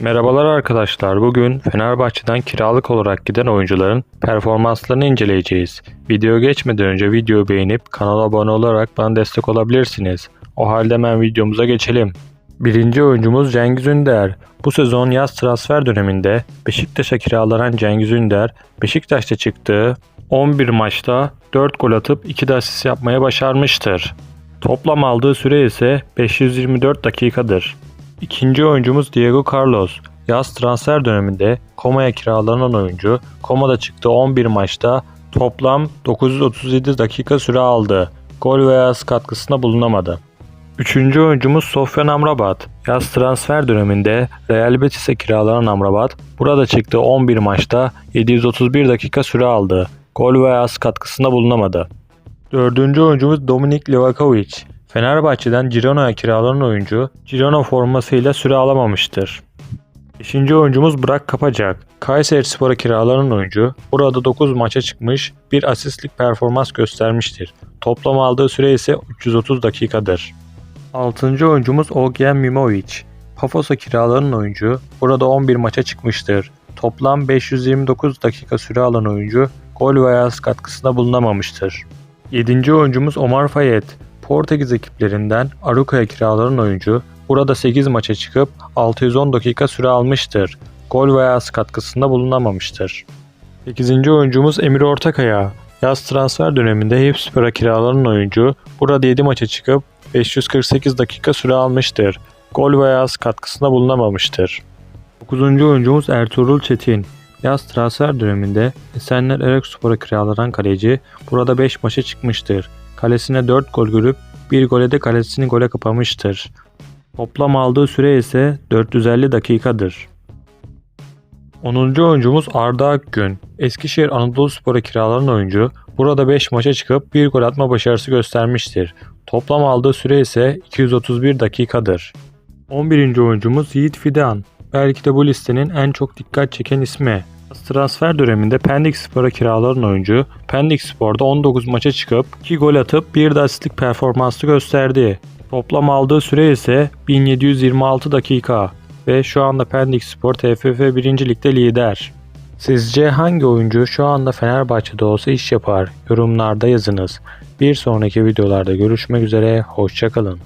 Merhabalar arkadaşlar. Bugün Fenerbahçe'den kiralık olarak giden oyuncuların performanslarını inceleyeceğiz. Video geçmeden önce videoyu beğenip kanala abone olarak bana destek olabilirsiniz. O halde hemen videomuza geçelim. Birinci oyuncumuz Cengiz Ünder. Bu sezon yaz transfer döneminde Beşiktaş'a kiralanan Cengiz Ünder, Beşiktaş'ta çıktığı 11 maçta 4 gol atıp 2 de asist yapmaya başarmıştır. Toplam aldığı süre ise 524 dakikadır. İkinci oyuncumuz Diego Carlos. Yaz transfer döneminde Koma'ya kiralanan oyuncu, Koma'da çıktığı 11 maçta toplam 937 dakika süre aldı. Gol veya asist katkısında bulunamadı. Üçüncü oyuncumuz Sofyan Amrabat. Yaz transfer döneminde Real Betis'e kiralanan Amrabat, burada çıktığı 11 maçta 731 dakika süre aldı. Gol veya asist katkısında bulunamadı. Dördüncü oyuncumuz Dominik Livakovic. Fenerbahçe'den Girona'ya kiralanan oyuncu, Girona formasıyla süre alamamıştır. Beşinci oyuncumuz Burak Kapacak. Kayserispor'a kiralanan oyuncu, burada 9 maça çıkmış, bir asistlik performans göstermiştir. Toplam aldığı süre ise 330 dakikadır. Altıncı oyuncumuz Ogyen Mimovic. Pafos'a kiralanan oyuncu, burada 11 maça çıkmıştır. Toplam 529 dakika süre alan oyuncu, gol veya katkısında bulunamamıştır. 7. oyuncumuz Omar Fayet. Portekiz ekiplerinden Aruca'ya kiralanan oyuncu, burada 8 maça çıkıp 610 dakika süre almıştır. Gol veya asist katkısında bulunamamıştır. 8. oyuncumuz Emir Ortakaya. Yaz transfer döneminde Hepspor'a kiralanan oyuncu, burada 7 maça çıkıp 548 dakika süre almıştır. Gol veya asist katkısında bulunamamıştır. 9. oyuncumuz Ertuğrul Çetin. Yaz transfer döneminde Esenler Erekspor'a kiralanan kaleci burada 5 maça çıkmıştır. Kalesine 4 gol görüp 1 gole de kalesini gole kapamıştır. Toplam aldığı süre ise 450 dakikadır. 10. oyuncumuz Arda Akgün. Eskişehir Anadoluspor'a kiralanan oyuncu burada 5 maça çıkıp 1 gol atma başarısı göstermiştir. Toplam aldığı süre ise 231 dakikadır. 11. oyuncumuz Yiğit Fidan. Belki de bu listenin en çok dikkat çeken ismi. Transfer döneminde Pendik Spor'a kiralanan oyuncu, Pendik Spor'da 19 maça çıkıp 2 gol atıp bir de asistlik performansı gösterdi. Toplam aldığı süre ise 1726 dakika ve şu anda Pendik Spor TFF 1. Lig'de lider. Sizce hangi oyuncu şu anda Fenerbahçe'de olsa iş yapar? Yorumlarda yazınız. Bir sonraki videolarda görüşmek üzere, hoşçakalın.